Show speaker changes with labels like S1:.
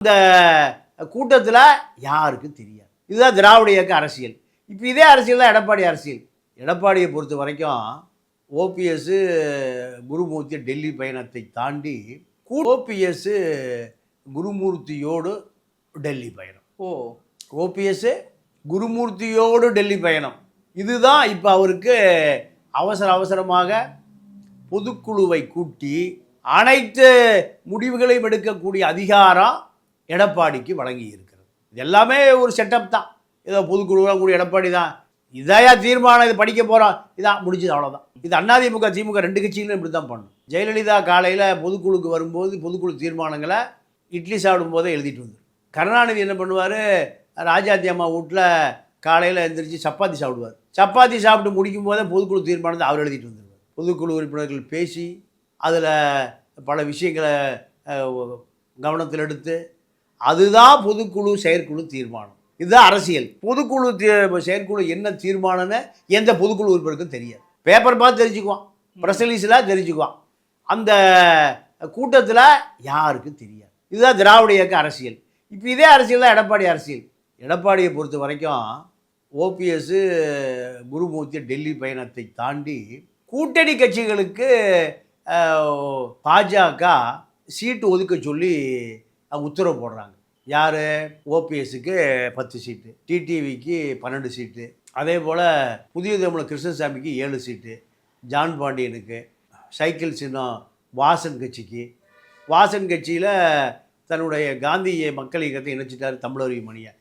S1: இந்த கூட்டத்தில் யாருக்கும் தெரியாது. இதுதான் திராவிட இயக்க அரசியல். இப்போ இதே அரசியல் தான் எடப்பாடி அரசியல். எடப்பாடியை பொறுத்த வரைக்கும் ஓபிஎஸ் குருமூர்த்தி டெல்லி பயணத்தை தாண்டி ஓபிஎஸ் குருமூர்த்தியோடு டெல்லி பயணம்.
S2: ஓ.
S1: ஓபிஎஸ் குருமூர்த்தியோடு டெல்லி பயணம். இதுதான் இப்போ அவருக்கு அவசர அவசரமாக பொதுக்குழுவை கூட்டி அனைத்து முடிவுகளையும் எடுக்கக்கூடிய அதிகாரம் எடப்பாடிக்கு வழங்கி இருக்கிறது இது எல்லாமே ஒரு செட்டப் தான். ஏதோ பொதுக்குழுவாக கூடிய எடப்பாடி தான். இதையா தீர்மானம் இது படிக்க போகிறோம் இதான் முடிஞ்சது அவ்வளோதான் இது அதிமுக திமுக ரெண்டு கட்சிகளும் இப்படி தான் பண்ணும். ஜெயலலிதா காலையில் பொதுக்குழுக்கு வரும்போது பொதுக்குழு தீர்மானங்களை இட்லி சாப்பிடும் போதே எழுதிட்டு வந்துடும் கருணாநிதி என்ன பண்ணுவார்? ராஜாத்தி அம்மா வீட்டில் காலையில் எழுந்திரிச்சு சப்பாத்தி சாப்பிடுவார். சப்பாத்தி சாப்பிட்டு முடிக்கும் போதே பொதுக்குழு தீர்மானத்தை அவர் எழுதிட்டு வந்துடுவார் பொதுக்குழு உறுப்பினர்கள் பேசி அதில் பல விஷயங்களை கவனத்தில் எடுத்து அதுதான் பொதுக்குழு செயற்குழு தீர்மானம். இதுதான் அரசியல். பொதுக்குழு தீ- செயற்குழு என்ன தீர்மானம்னு எந்த பொதுக்குழு உறுப்பினருக்கும் தெரியாது. பேப்பர் பார்த்து தெரிஞ்சுக்குவான். ப்ரெஸ் ரிலீஸில் தெரிஞ்சுக்குவான். அந்த கூட்டத்தில் யாருக்கும் தெரியாது. இதுதான் திராவிட இயக்க அரசியல். இப்போ இதே அரசியல் தான் எடப்பாடி அரசியல். எடப்பாடியை பொறுத்த வரைக்கும் ஓபிஎஸ் குருமூர்த்தி டெல்லி பயணத்தை தாண்டி கூட்டணி கட்சிகளுக்கு பாஜக சீட்டு ஒதுக்க சொல்லி உத்தரவு போடுறாங்க. யார்? ஓபிஎஸ்க்கு பத்து சீட்டு டிடிவிக்கு பன்னெண்டு சீட்டு அதே போல் புதிய தமிழ் கிருஷ்ணசாமிக்கு ஏழு சீட்டு ஜான் பாண்டியனுக்கு சைக்கிள் சின்னம் வாசன் கட்சிக்கு. வாசன் கட்சியில் தன்னுடைய காந்திய மக்கள் இயக்கத்தை இணைச்சிட்டார் தமிழறிவு மணியை.